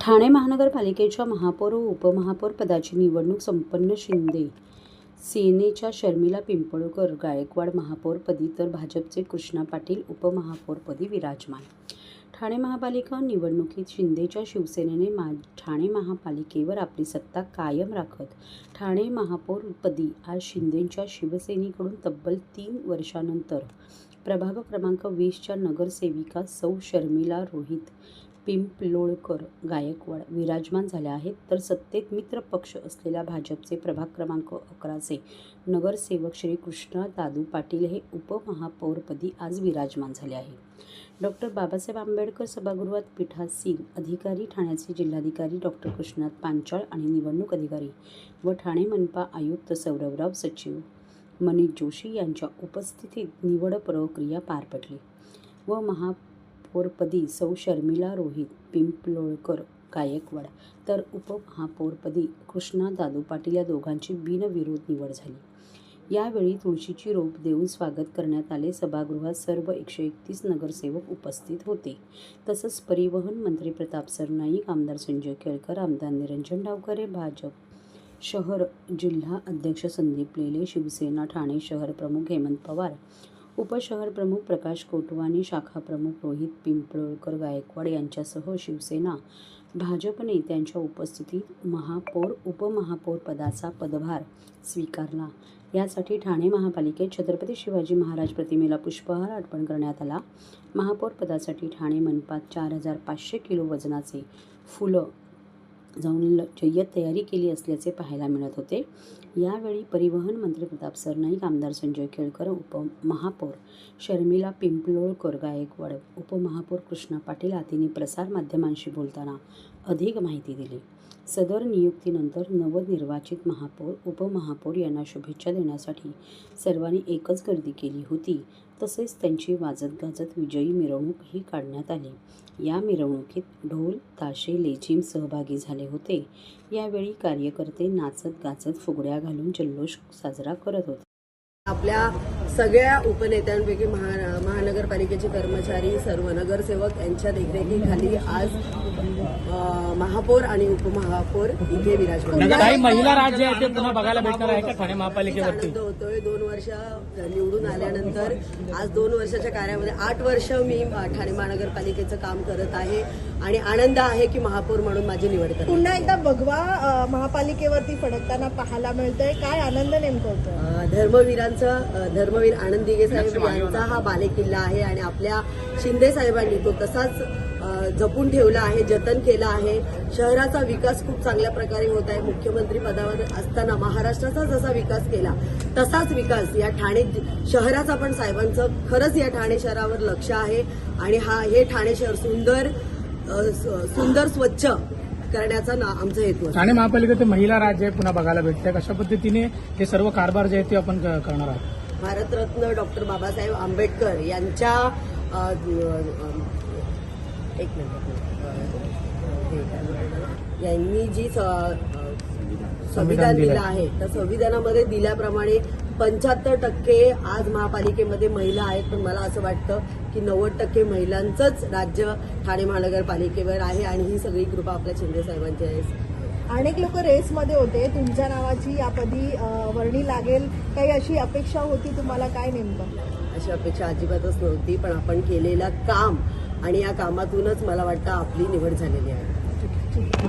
ठाणे महानगरपालिकेच्या महापौर व उपमहापौर पदाची निवडणूक संपन्न शिंदे सेनेच्या शर्मिला पिंपळकर गायकवाड महापौरपदी तर भाजपचे कृष्णा पाटील उपमहापौरपदी विराजमान. ठाणे महापालिका निवडणुकीत शिंदेच्या शिवसेनेने मा ठाणे महापालिकेवर आपली सत्ता कायम राखत ठाणे महापौरपदी आज शिंदेच्या शिवसेनेकडून तब्बल तीन वर्षानंतर प्रभाग क्रमांक वीसच्या नगरसेविका सौ शर्मिला रोहित पिंपलोळकर गायकवाड विराजमान झाल्या आहेत. तर सत्तेत मित्र पक्ष असलेल्या भाजपचे प्रभाग क्रमांक अकराचे नगरसेवक श्री कृष्णा दादू पाटील हे उपमहापौरपदी आज विराजमान झाले आहे डॉक्टर बाबासाहेब आंबेडकर सभागृहात पीठासीन अधिकारी ठाण्याचे जिल्हाधिकारी डॉक्टर कृष्णाथ पांचाळ आणि निवडणूक अधिकारी व ठाणे मनपा आयुक्त सौरवराव सचिव मनीष जोशी यांच्या उपस्थितीत निवड प्रक्रिया पार पडली व महा महापौरपदी सौ शर्मिला रोहित पिंपलोळकर गायकवाड. तर उपमहापौरपदी कृष्णा दादू पाटील या दोघांची बिनविरोध निवड झाली. यावेळी तुळशीची रोप देऊन स्वागत करण्यात आले. सभागृहात सर्व एकशे एकतीस नगरसेवक उपस्थित होते. तसंच परिवहन मंत्री प्रताप सरनाईक आमदार संजय केळकर आमदार निरंजन डावकरे भाजप शहर जिल्हा अध्यक्ष संदीप लेले शिवसेना ठाणे शहर प्रमुख हेमंत पवार उपशहर प्रमुख प्रकाश कोटवानी शाखा प्रमुख रोहित पिंपळकर गायकवाड यांच्यासह शिवसेना भाजप नेत्यांच्या उपस्थितीत महापौर उपमहापौर पदाचा पदभार स्वीकारला. यासाठी ठाणे महापालिकेत छत्रपती शिवाजी महाराज प्रतिमेला पुष्पहार अर्पण करण्यात आला. महापौर पदासाठी ठाणे मनपात चार हजार पाचशे किलो वजनाचे फुलं जाऊन ल- जय्यत तयारी केली असल्याचे पाहायला मिळत होते. यावेळी परिवहन मंत्री प्रताप सरनाईक आमदार संजय केळकर उपमहापौर शर्मिला पिंपलोळकर गायकवाड उपमहापौर कृष्णा पाटील आदींनी प्रसारमाध्यमांशी बोलताना अधिक माहिती दिली. सदर नियुक्तीनंतर नवनिर्वाचित महापौर उपमहापौर यांना शुभेच्छा देण्यासाठी सर्वांनी एकच गर्दी केली होती. तसेच त्यांची वाजत गाजत विजयी मिरवणूकही काढण्यात आली. या मिरवणुकीत ढोल ताशे लेझिम सहभागी झाले होते. यावेळी कार्यकर्ते नाचत गाचत फुगड्या घालून जल्लोष साजरा करत होते. आपल्या सगळ्या उपनेत्यांपैकी महा महानगरपालिकेचे कर्मचारी सर्व नगरसेवक यांच्या देखरेखीखाली आज महापौर आणि उपमहापौर इथे विराजमान महिला राज्य आहे ते पुन्हा बघायला भेटणार आहे का ठाणे महापालिकेवरती? आनंद होतोय दोन वर्ष निवडून आल्यानंतर आज दोन वर्षाच्या कार्यामध्ये आठ वर्ष मी ठाणे महानगरपालिकेचं काम करत आहे आणि आनंद आहे की महापौर म्हणून माझी निवड करते पुन्हा एकदा भगवा महापालिकेवरती फडकताना पाहायला मिळतोय. काय आनंद नेमकं होतो धर्मवीरांचा अ, धर्मवीर आनंद दिघे साहेब यांचा हा बालेकिल्ला आहे आणि आपल्या शिंदे साहेबांनी तो तसाच जपून ठेवला आहे जतन केला आहे. शहराचा विकास खूप चांगल्या प्रकारे होत आहे. मुख्यमंत्री पदावर असताना महाराष्ट्राचा जसा विकास केला तसाच विकास या ठाणे शहराचा पण साहेबांचं खरंच या ठाणे शहरावर लक्ष आहे. आणि हा हे ठाणे शहर सुंदर सुंदर स्वच्छ करण्याचा ना आमचा हेतू आहे ठाणे महापालिकेत महिला राज्य आहे पुन्हा बघायला भेटते. कशा पद्धतीने हे सर्व कारभार जे आहे ते आपण करणार आहोत? भारतरत्न डॉक्टर बाबासाहेब आंबेडकर यांच्या एक मिनिट यांनी जी संविधान दिलं आहे त्या संविधानामध्ये दिल्याप्रमाणे पंच्याहत्तर टक्के आज महापालिकेमध्ये महिला आहेत पण मला असं वाटतं की नव्वद टक्के महिलांचंच राज्य ठाणे महानगरपालिकेवर आहे आणि ही सगळी कृपा आपल्या शिंदे साहेबांची आहे. अनेक लोक रेसमध्ये होते. तुमच्या नावाची यापदी वर्णी लागेल. काही अशी अपेक्षा होती तुम्हाला काय नेमकं? अशी अपेक्षा अजिबातच नव्हती पण आपण केलेलं काम आणि या कामातूनच मला वाटतं आपली निवड झालेली आहे.